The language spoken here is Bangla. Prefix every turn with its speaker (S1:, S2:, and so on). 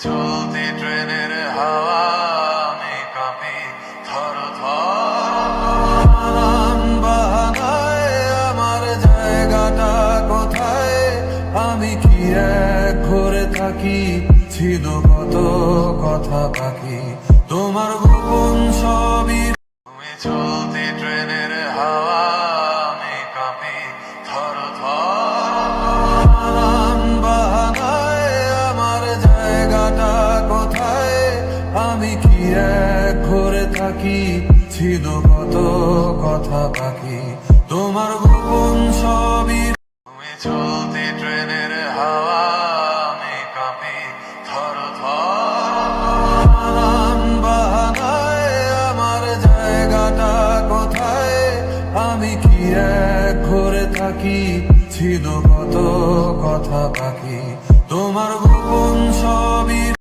S1: চলতি ট্রেনের হাওয়া আমি কাঁপি থর বাহানায় আমার জায়গাটা কোথায়? আমি কি এক ঘরে থাকি? ছিল কত কথা বাকি? তোমার গোপন সবই তুমি চলতি ট্রেনের হাওয়া আমি কাঁপি থর থর আমি কি এক ঘরে থাকি? ছিল কত কথা বাকি? তোমার গোপন সবই তুমি চলতি ট্রেনের হাওয়া আমি থর বাহানায় আমার জায়গাটা আমি কি এক ঘরে থাকি? ছিল কত কথা বাকি?